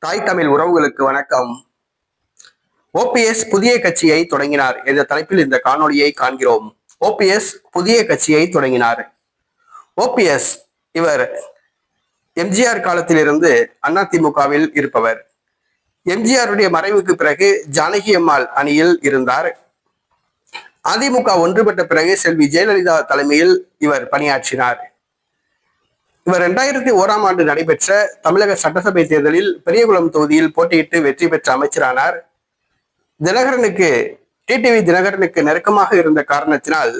தாய் தமிழ் உறவுகளுக்கு வணக்கம். ஓபிஎஸ் புதிய கட்சியை தொடங்கினார் என்ற தலைப்பில் இந்த காணொளியை காண்கிறோம். ஓபிஎஸ் புதிய கட்சியை தொடங்கினார். ஓபிஎஸ் இவர் எம்ஜிஆர் காலத்திலிருந்து அதிமுகவில் இருப்பவர். எம்ஜிஆருடைய மறைவுக்கு பிறகு ஜானகி அம்மாள் அணியில் இருந்தார். அதிமுக ஒன்றுபட்ட பிறகு செல்வி ஜெயலலிதா தலைமையில் இவர் பணியாற்றினார். இவர் இரண்டாயிரத்தி ஓராம் ஆண்டு நடைபெற்ற தமிழக சட்டசபை தேர்தலில் பெரியகுளம் தொகுதியில் போட்டியிட்டு வெற்றி பெற்ற அமைச்சரானார். தினகரனுக்கு டிடிவி தினகரனுக்கு நெருக்கமாக இருந்த காரணத்தினால்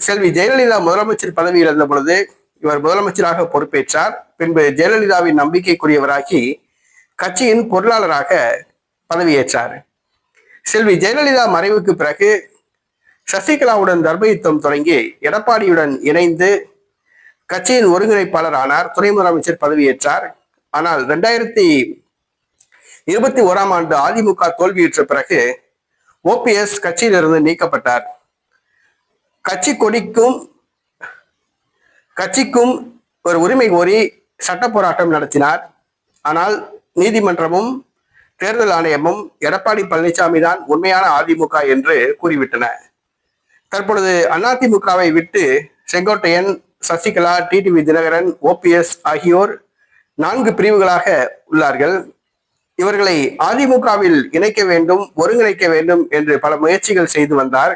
செல்வி ஜெயலலிதா முதலமைச்சர் பதவி இழந்த பொழுது இவர் முதலமைச்சராக பொறுப்பேற்றார். பின்பு ஜெயலலிதாவின் நம்பிக்கைக்குரியவராகி கட்சியின் பொருளாளராக பதவியேற்றார். செல்வி ஜெயலலிதா மறைவுக்கு பிறகு சசிகலாவுடன் தர்மயுத்தம் தொடங்கி எடப்பாடியுடன் இணைந்து கட்சியின் ஒருங்கிணைப்பாளர் ஆனார் துணை முதலமைச்சர் பதவியேற்றார். ஆனால் ரெண்டாயிரத்தி இருபத்தி ஓராம் ஆண்டு அதிமுக தோல்வியுற்ற பிறகு ஓபிஎஸ் கட்சியிலிருந்து நீக்கப்பட்டார். கட்சி கொடிக்கும் கட்சிக்கும் ஒரு உரிமை கோரி சட்ட போராட்டம் நடத்தினார். ஆனால் நீதிமன்றமும் தேர்தல் ஆணையமும் எடப்பாடி பழனிசாமி தான் உண்மையான அதிமுக என்று கூறிவிட்டன. தற்பொழுது அதிமுகவை விட்டு செங்கோட்டையன் சசிகலா டிடிவி தினகரன் ஓபிஎஸ் ஆகியோர் நான்கு பிரிவுகளாக உள்ளார்கள். இவர்களை அதிமுகவில் இணைக்க வேண்டும் ஒருங்கிணைக்க வேண்டும் என்று பல முயற்சிகள் செய்து வந்தார்.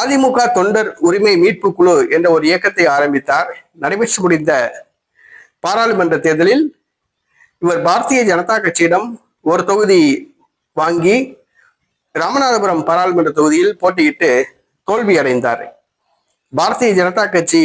அதிமுக தொண்டர் உரிமை மீட்பு குழு என்ற ஒரு இயக்கத்தை ஆரம்பித்தார். நடைபெற்று முடிந்த பாராளுமன்ற தேர்தலில் இவர் பாரதிய ஜனதா கட்சியிடம் ஒரு தொகுதி வாங்கி ராமநாதபுரம் பாராளுமன்ற தொகுதியில் போட்டியிட்டு தோல்வி அடைந்தார் பாரதிய ஜனதா கட்சி